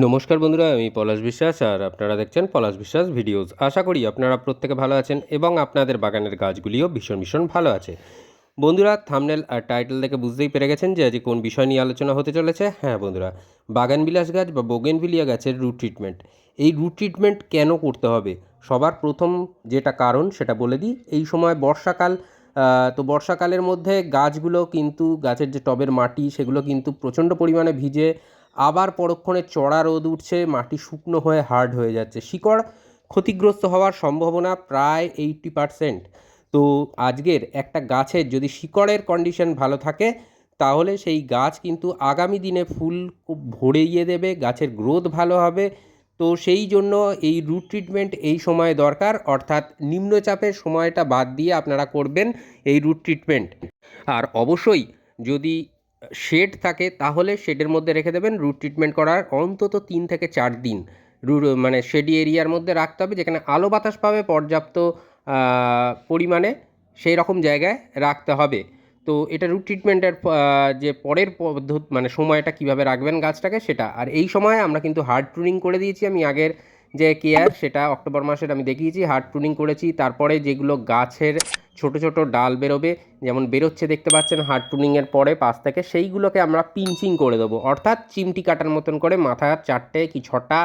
নমস্কার বন্ধুরা, আমি পলাশ বিশ্বাস আর আপনারা দেখছেন পলাশ বিশ্বাস ভিডিওস। আশা করি আপনারা প্রত্যেকে ভালো আছেন এবং আপনাদের বাগানের গাছগুলিও ভীষণ ভীষণ ভালো আছে। বন্ধুরা থামনেল আর টাইটেল দেখে বুঝতেই পেরে গেছেন যে আজ কোন বিষয় নিয়ে আলোচনা হতে চলেছে। হ্যাঁ বন্ধুরা বাগান বিলাস গাছ বা বোগেনভিলিয়া গাছের রুট ট্রিটমেন্ট এই রুট ট্রিটমেন্ট কেন করতে হবে? সবার প্রথম যেটা কারণ সেটা বলে দিই। এই সময় বর্ষাকাল তো বর্ষাকালের মধ্যে গাছগুলো কিন্তু, গাছের যে টবের মাটি সেগুলো কিন্তু প্রচণ্ড পরিমাণে ভিজে আবার পরক্ষণে চড়া রোদ উঠছে, মাটি শুকনো হয়ে হার্ড হয়ে যাচ্ছে। শিকড় ক্ষতিগ্রস্ত হওয়ার সম্ভাবনা প্রায় এইটটি পারসেন্ট। তো আজকের একটা গাছের যদি শিকড়ের কন্ডিশন ভালো থাকে, তাহলে সেই গাছ কিন্তু আগামী দিনে ফুল ভরিয়ে দেবে, গাছের গ্রোথ ভালো হবে। তো সেই জন্য এই রুট ট্রিটমেন্ট এই সময় দরকার, অর্থাৎ নিম্নচাপের সময়টা বাদ দিয়ে আপনারা করবেন এই রুট ট্রিটমেন্ট আর অবশ্যই যদি শেড থাকে, তাহলে শেডের মধ্যে রেখে দেবেন রুট ট্রিটমেন্ট করার অন্তত তিন থেকে চার দিন। রু মানে শেডি এরিয়ার মধ্যে রাখতে হবে যেখানে আলো বাতাস পাবে পর্যাপ্ত পরিমাণে, সেই রকম জায়গায় রাখতে হবে। তো এটা রুট ট্রিটমেন্টের যে পরের পদ্ধতি মানে সময়টা কীভাবে রাখবেন গাছটাকে সেটা। আর এই সময় আমরা কিন্তু হার্ড প্রুনিং করে দিয়েছি, আমি আগের যে কেয়ার সেটা অক্টোবর মাসের আমি দেখিয়েছি হার্ড প্রুনিং করেছি, তারপরে যেগুলো গাছের ছোট ছোট ডাল বেরোবে, যেমন বেরোচ্ছে দেখতে পাচ্ছেন হার্ড প্রুনিংয়ের পরে পাশ থেকে, সেইগুলোকে আমরা পিঞ্চিং করে দেবো। অর্থাৎ চিমটি কাটার মতন করে মাথার চারটে কি ছটা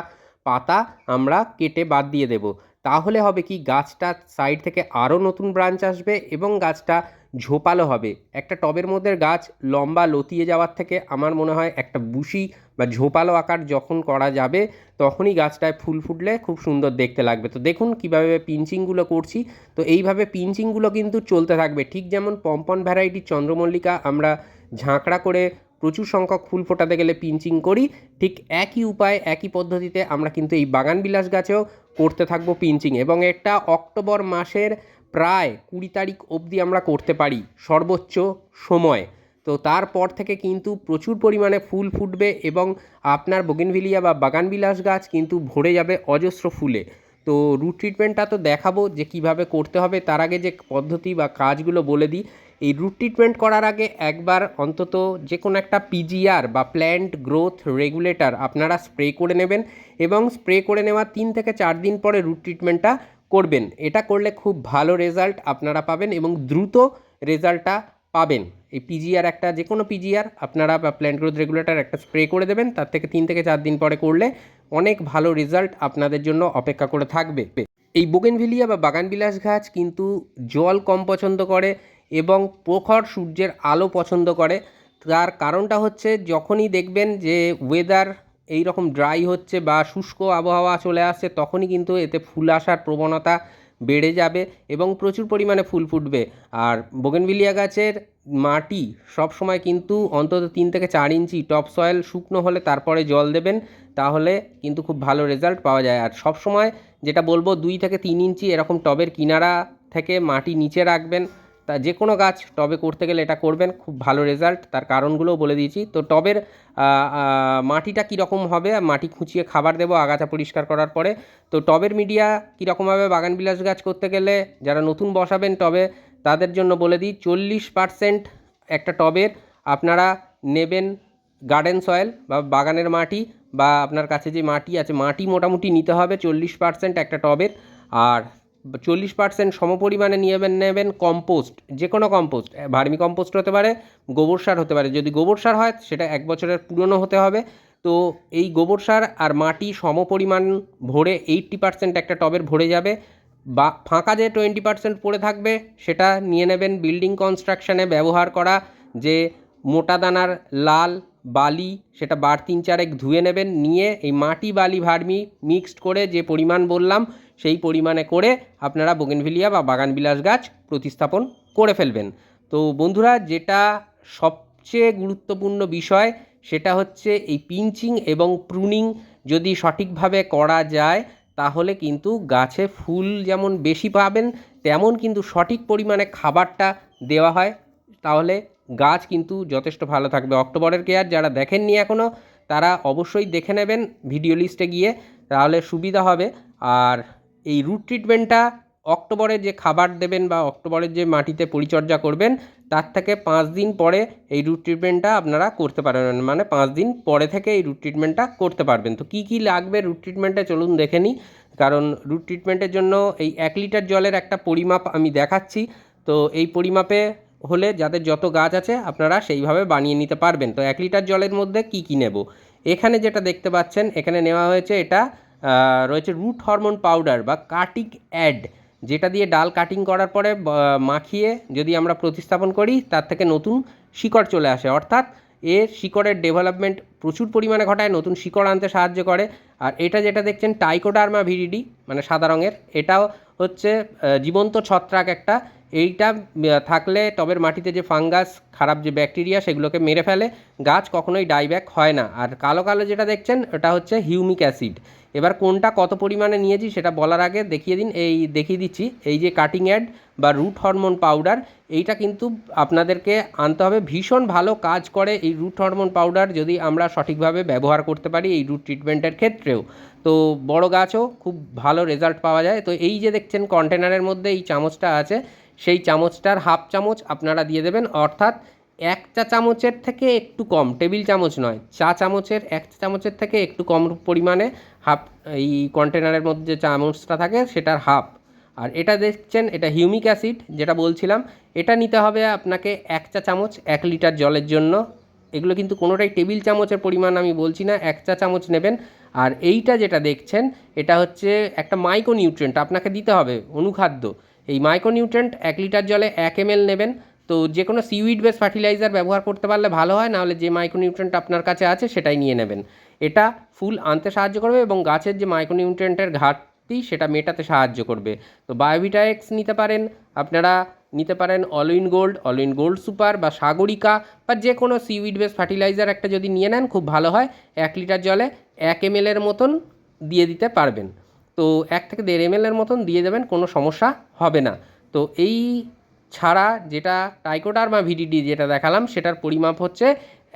পাতা আমরা কেটে বাদ দিয়ে দেব। তাহলে হবে কি গাছটা সাইড থেকে আরও নতুন ব্রাঞ্চ আসবে এবং গাছটা ঝোপালো হবে। একটা টবের মধ্যে গাছ লম্বা লতিয়ে যাওয়ার থেকে আমার মনে হয় একটা বুশি বা ঝোপালো আকার যখন করা যাবে, তখনই গাছটায় ফুল ফুটলে খুব সুন্দর দেখতে লাগবে। তো দেখুন কীভাবে পিঞ্চিংগুলো করছি। তো এইভাবে পিঞ্চিংগুলো কিন্তু চলতে থাকবে। ঠিক যেমন পম্পন ভ্যারাইটির চন্দ্রমল্লিকা আমরা ঝাঁকড়া করে প্রচুর সংখ্যক ফুল ফোটাতে গেলে পিঞ্চিং করি। ঠিক একই উপায়, একই পদ্ধতিতে আমরা কিন্তু এই বাগান বিলাস গাছেও করতে থাকব পিঞ্চিং। এবং এটা অক্টোবর মাসের প্রায় কুড়ি তারিখ অবধি আমরা করতে পারি, সর্বোচ্চ সময়। তো তারপর থেকে কিন্তু প্রচুর পরিমাণে ফুল ফুটবে এবং আপনার বগিনভিলিয়া বা বাগানবিলাস গাছ কিন্তু ভরে যাবে অজস্র ফুলে। তো রুট ট্রিটমেন্টটা তো দেখাবো যে কীভাবে করতে হবে। তার আগে যে পদ্ধতি বা কাজগুলো বলে দিই এই রুট ট্রিটমেন্ট করার আগে একবার অন্তত যে কোনো একটা পিজিআর বা প্ল্যান্ট গ্রোথ রেগুলেটর আপনারা স্প্রে করে নেবেন এবং স্প্রে করে নেওয়ার তিন থেকে চার দিন পরে রুট ট্রিটমেন্টটা করবেন। এটা করলে খুব ভালো রেজাল্ট আপনারা পাবেন এবং দ্রুত রেজাল্টটা পাবেন। এই পিজিআর একটা যে কোনো পিজিআর আপনারা বা প্ল্যান্ট গ্রোথ রেগুলেটর একটা স্প্রে করে দেবেন, তার থেকে তিন থেকে চার দিন পরে করলে অনেক ভালো রেজাল্ট আপনাদের জন্য অপেক্ষা করে থাকবে। এই বোগেনভিলিয়া বা বাগানবিলাস গাছ কিন্তু জল কম পছন্দ করে এবং প্রখর সূর্যের আলো পছন্দ করে। তার কারণটা হচ্ছে যখনই দেখবেন যে ওয়েদার এই রকম ড্রাই হচ্ছে বা শুষ্ক আবহাওয়া চলে আসছে, তখনই কিন্তু এতে ফুল আসার প্রবণতা বেড়ে যাবে এবং প্রচুর পরিমাণে ফুল ফুটবে। আর বোগেনভিলিয়া গাছের মাটি সব সময় কিন্তু অন্তত তিন থেকে চার ইঞ্চি টপ সয়েল শুকনো হলে তারপরে জল দেবেন, তাহলে কিন্তু খুব ভালো রেজাল্ট পাওয়া যায়। আর সব সময় যেটা বলব, দুই থেকে তিন ইঞ্চি এরকম টবের কিনারা থেকে মাটি নিচে রাখবেন। তা যে কোনো গাছ টবে করতে গেলে এটা করবেন, খুব ভালো রেজাল্ট তার কারণগুলোও বলে দিয়েছি। তো টবের মাটিটা কীরকম হবে? মাটি খুঁচিয়ে খাবার দেবো, আগাছা পরিষ্কার করার পরে। তো টবের মিডিয়া কীরকম হবে? বাগান বিলাস গাছ করতে গেলে যারা নতুন বসাবেন টবে, তাদের জন্য বলে দিই, চল্লিশ পার্সেন্ট একটা টবের আপনারা নেবেন গার্ডেন সয়েল বা বাগানের মাটি বা আপনার কাছে যে মাটি আছে, মাটি মোটামুটি নিতে হবে, চল্লিশ পার্সেন্ট একটা টবের। আর চল্লিশ পার্সেন্ট সমপরিমাণে নিয়েবেন নেবেন কম্পোস্ট যে কোনো কম্পোস্ট ভার্মি কম্পোস্ট হতে পারে, গোবর সার হতে পারে। যদি গোবর সার হয়, সেটা এক বছরের পুরনো হতে হবে। তো এই গোবর সার আর মাটি সমপরিমাণ ভরে এইট্টি পার্সেন্ট একটা টবের ভরে যাবে, বা ফাঁকা যে টোয়েন্টি পার্সেন্ট পড়ে থাকবে, সেটা নিয়ে নেবেন বিল্ডিং কনস্ট্রাকশানে ব্যবহার করা, যে মোটা দানার লাল বালি, সেটা বার তিন চারেক ধুয়ে নেবেন, নিয়ে এই মাটি বালি ভার্মি মিক্সড করে যে পরিমাণ বললাম সেই পরিমাণে করে আপনারা বোগেনভিলিয়া বা বাগানবিলাস গাছ প্রতিস্থাপন করে ফেলবেন। তো বন্ধুরা, যেটা সবচেয়ে গুরুত্বপূর্ণ বিষয়, সেটা হচ্ছে এই পিঞ্চিং এবং প্রুনিং যদি সঠিকভাবে করা যায়, তাহলে কিন্তু গাছে ফুল যেমন বেশি পাবেন, তেমন কিন্তু সঠিক পরিমাণে খাবারটা দেওয়া হয়। তাহলে গাছ কিন্তু যথেষ্ট ভালো থাকবে। অক্টোবরের কেয়ার যারা দেখেননি এখনও তারা অবশ্যই দেখে নেবেন ভিডিও লিস্টে গিয়ে, তাহলে সুবিধা হবে। আর এই রুট ট্রিটমেন্টটা অক্টোবরে যে খাবার দেবেন বা অক্টোবরের যে মাটিতে পরিচর্যা করবেন, তার থেকে পাঁচ দিন পরে এই রুট ট্রিটমেন্টটা আপনারা করতে পারবেন মানে পাঁচ দিন পরে থেকে এই রুট ট্রিটমেন্টটা করতে পারবেন। তো কী কী লাগবে রুট ট্রিটমেন্টে চলুন দেখে নিই। কারণ রুট ট্রিটমেন্টের জন্য এই এক লিটার জলের একটা পরিমাপ আমি দেখাচ্ছি। তো এই পরিমাপে হলে যাদের যত গাছ আছে, আপনারা সেইভাবে বানিয়ে নিতে পারবেন। তো এক লিটার জলের মধ্যে কি কি নেব? এখানে যেটা দেখতে পাচ্ছেন, এখানে নেওয়া হয়েছে এটা রয়েছে রুট হরমোন পাউডার বা কাটিং অ্যাড যেটা দিয়ে ডাল কাটিং করার পরে মাখিয়ে যদি আমরা প্রতিস্থাপন করি, তার থেকে নতুন শিকড় চলে আসে। অর্থাৎ এর শিকড়ের ডেভেলপমেন্ট প্রচুর পরিমাণে ঘটায়, নতুন শিকড় আনতে সাহায্য করে। আর এটা যেটা দেখছেন টাইকোডার্মা ভিরিডি মানে সাদা রঙের। এটাও হচ্ছে জীবন্ত ছত্রাক একটা এইটা থাকলে টবের মাটিতে যে ফাঙ্গাস, খারাপ যে ব্যাকটেরিয়া, সেগুলোকে মেরে ফেলে। গাছ কখনোই ডাইব্যাক হয় না। আর কালো কালো যেটা দেখছেন, ওটা হচ্ছে হিউমিক অ্যাসিড। এবার কোনটা কত পরিমাণে নিয়েছি, সেটা বলার আগে দেখিয়ে দিন, এই দেখিয়ে দিচ্ছি। এই যে কাটিং অ্যাড বা রুট হরমোন পাউডার এইটা কিন্তু আপনাদেরকে আনতে হবে। ভীষণ ভালো কাজ করে এই রুট হরমোন পাউডার যদি আমরা সঠিকভাবে ব্যবহার করতে পারি এই রুট ট্রিটমেন্টের ক্ষেত্রেও। তো বড় গাছও খুব ভালো রেজাল্ট পাওয়া যায়। তো এই যে দেখছেন কন্টেনারের মধ্যে এই চামচটা আছে সেই চামচটার হাফ চামচ আপনারা দিয়ে দেবেন, অর্থাৎ এক চা চামচের থেকে একটু কম, টেবিল চামচ নয়, চা চামচের, এক চা চামচের থেকে একটু কম পরিমাণে হাফ, এই কন্টেনারের মধ্যে যে চামচটা থাকে সেটার হাফ। আর এটা দেখছেন, এটা হিউমিক অ্যাসিড, যেটা বলছিলাম, এটা নিতে হবে আপনাকে এক চা চামচ এক লিটার জলের জন্য। এগুলো কিন্তু কোনোটাই টেবিল চামচের পরিমাণ আমি বলছি না, এক চা চামচ নেবেন। আর এইটা যেটা দেখছেন, এটা হচ্ছে একটা মাইক্রোনিউট্রেন্ট আপনাকে দিতে হবে অনুখাদ্য। এই মাইক্রোনিউট্রেন্ট এক লিটার জলে এক এম নেবেন। তো যে কোনো সিউইড বেস ফার্টিলাইজার ব্যবহার করতে পারলে ভালো হয়, নাহলে যে মাইক্রোনিউট্রেন্ট আপনার কাছে আছে সেটাই নিয়ে নেবেন। এটা ফুল আনতে সাহায্য করবে এবং গাছের যে মাইক্রোনিউট্রেন্টের ঘাটতি সেটা মেটাতে সাহায্য করবে। তো বায়োভিটাএক্স নিতে পারেন, আপনারা নিতে পারেন Allwin gold Allwin gold super বা সাগরিকা বা যে কোনো সিউইড বেস ফার্টিলাইজার একটা যদি নিয়ে নেন, খুব ভালো হয়। এক লিটার জলে এক এম মতন দিয়ে দিতে পারবেন। তো এক থেকে দেড় এম এর মতন দিয়ে দেবেন, কোনো সমস্যা হবে না। তো এই ছাড়া যেটা টাইকোডার্মা ভিডিডি যেটা দেখালাম, সেটার পরিমাপ হচ্ছে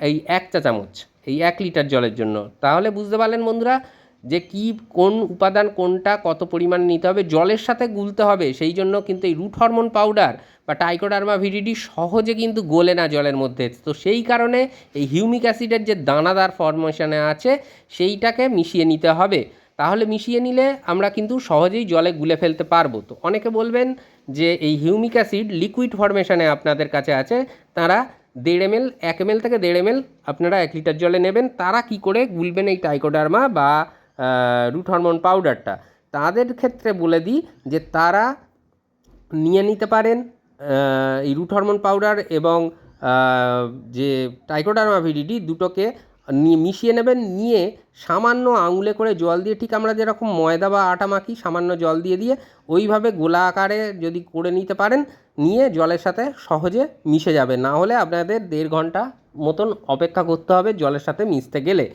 এই এক চা চামচ, এই এক লিটার জলের জন্য। তাহলে বুঝতে পারলেন বন্ধুরা যে কি, কোন উপাদান কোনটা কত পরিমাণ নিতে হবে, জলের সাথে গুলতে হবে, সেই জন্য কিন্তু এই রুট হরমোন পাউডার বা টাইকোডার্মা ভিডিডি সহজে কিন্তু গলে না জলের মধ্যে। তো সেই কারণে এই হিউমিক অ্যাসিডের যে দানাদার ফর্মেশনে আছে, সেইটাকে মিশিয়ে নিতে হবে। তাহলে মিশিয়ে নিলে আমরা কিন্তু সহজেই জলে গুলে ফেলতে পারব। তো অনেকে বলবেন যে এই হিউমিক অ্যাসিড লিকুইড ফরমেশনে আপনাদের কাছে আছে। তারা দেড় এম এল এক এম এল থেকে দেড় এম এল আপনারা এক লিটার জলে নেবেন। তারা কি করে গুলবেন এই টাইকোডার্মা বা রুট হরমোন পাউডারটা? তাদের ক্ষেত্রে বলে দিই যে তারা নিয়ে নিতে পারেন এই রুট হরমোন পাউডার এবং যে টাইকোডার্মা ভিডিডি দুটোকে নিয়ে মিশিয়ে নেবেন, নিয়ে সামান্য আঙুলে করে জল দিয়ে, ঠিক আমরা যেরকম ময়দা বা আটা মাখি, সামান্য জল দিয়ে দিয়ে ওইভাবে গোলা আকারে যদি করে নিতে পারেন, নিয়ে জলের সাথে সহজে মিশে যাবে। না হলে আপনাদের দেড় ঘণ্টা মতন অপেক্ষা করতে হবে জলের সাথে মিশতে গেলে।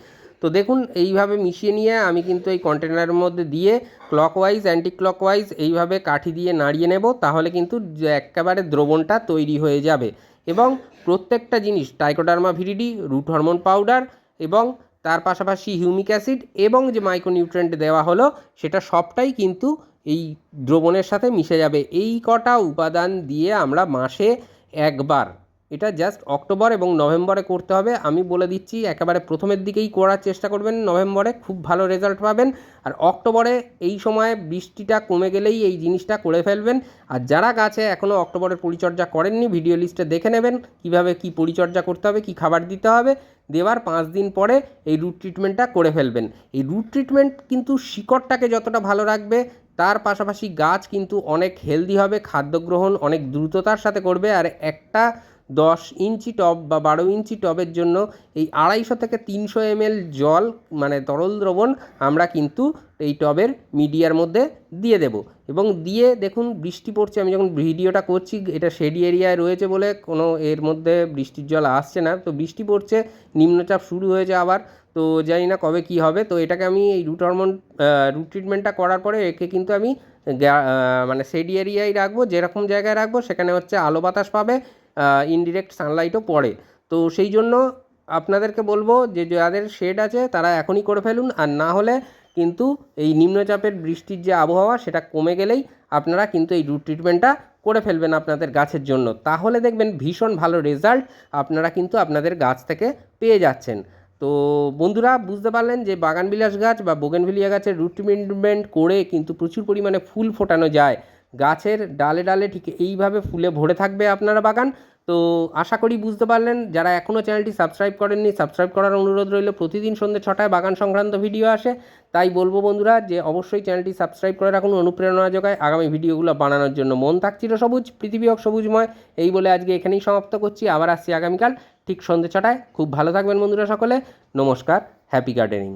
তো দেখুন, এইভাবে মিশিয়ে নিয়ে আমি কিন্তু এই কন্টেনারের মধ্যে দিয়ে ক্লকওয়াইজ অ্যান্টি ক্লকওয়াইজ এইভাবে কাঠি দিয়ে নাড়িয়ে নেব, তাহলে কিন্তু একেবারে দ্রবণটা তৈরি হয়ে যাবে। এবং প্রত্যেকটা জিনিস Trichoderma viride root hormone powder এবং তার পাশাপাশি হিউমিক অ্যাসিড এবং যে মাইক্রোনিউট্রেন্ট দেওয়া হলো, সেটা সবটাই কিন্তু এই দ্রবণের সাথে মিশে যাবে। এই কটা উপাদান দিয়ে আমরা মাসে একবার এটা জাস্ট অক্টোবর এবং নভেম্বরে করতে হবে। আমি বলে দিচ্ছি, একেবারে প্রথমের দিকেই করার চেষ্টা করবেন। নভেম্বরে খুব ভালো রেজাল্ট পাবেন। আর অক্টোবরে এই সময় বৃষ্টিটা কমে গেলেই এই জিনিসটা করে ফেলবেন। আর যারা গাছে এখনও অক্টোবরের পরিচর্যা করেননি ভিডিও লিস্টে দেখে নেবেন কীভাবে কি পরিচর্যা করতে হবে, কি খাবার দিতে হবে। দেওয়ার পাঁচ দিন পরে এই রুট ট্রিটমেন্টটা করে ফেলবেন। এই রুট ট্রিটমেন্ট কিন্তু শিকড়টাকে যতটা ভালো রাখবে, তার পাশাপাশি গাছ কিন্তু অনেক হেলদি হবে, খাদ্য গ্রহণ অনেক দ্রুততার সাথে করবে। আর একটা দশ ইঞ্চি টব বা বারো ইঞ্চি টবের জন্য এই আড়াইশো থেকে তিনশো এমএল জল মানে তরল দ্রবণ আমরা কিন্তু এই টবের মিডিয়ার মধ্যে দিয়ে দেব। এবং দিয়ে দেখুন বৃষ্টি পড়ছে, আমি যখন ভিডিওটা করছি, এটা শেডি এরিয়ায় রয়েছে বলে কোনো এর মধ্যে বৃষ্টির জল আসছে না। তো বৃষ্টি পড়ছে, নিম্নচাপ শুরু হয়েছে আবার, তো জানি না কবে কি হবে। তো এটাকে আমি এই রুট হরমোন রুট ট্রিটমেন্টটা করার পরে একে কিন্তু আমি মানে শেডি এরিয়ায় রাখব, যেরকম জায়গায় রাখব, সেখানে হচ্ছে আলো বাতাস পাবে ইনডিরেক্ট সানলাইটও পড়ে। তো সেই জন্য আপনাদেরকে বলব যে, যাদের শেড আছে, তারা এখনই করে ফেলুন। আর না হলে কিন্তু এই নিম্নচাপের বৃষ্টির যে আবহাওয়া, সেটা কমে গেলেই আপনারা কিন্তু এই রুট ট্রিটমেন্টটা করে ফেলবেন আপনাদের গাছের জন্য। তাহলে দেখবেন ভীষণ ভালো রেজাল্ট আপনারা কিন্তু আপনাদের গাছ থেকে পেয়ে যাচ্ছেন। তো বন্ধুরা, বুঝতে পারলেন যে, বাগানবিলাস গাছ বা বোগেনভিলিয়া গাছের রুট ট্রিটমেন্ট করে কিন্তু প্রচুর পরিমাণে ফুল ফোটানো যায়। গাছের ডালে ডালে ঠিক এইভাবে ফুলে ভরে থাকবে আপনারা বাগান। তো আশা করি বুঝতে পারলেন, যারা এখনও চ্যানেলটি সাবস্ক্রাইব করেননি, সাবস্ক্রাইব করার অনুরোধ রইল, প্রতিদিন সন্ধ্যে ছটায় বাগান সংক্রান্ত ভিডিও আসে। তাই বলব বন্ধুরা যে অবশ্যই চ্যানেলটি সাবস্ক্রাইব করে রাখুন, অনুপ্রেরণা যোগায়। আগামী ভিডিওগুলো বানানোর জন্য মন থাকছিল সবুজ, পৃথিবী হোক সবুজময়। এই বলে আজকে এখানেই সমাপ্ত করছি, আবার আসছি আগামীকাল ঠিক সন্ধ্যে ছটায়। খুব ভালো থাকবেন বন্ধুরা সকলে, নমস্কার, হ্যাপি গার্ডেনিং।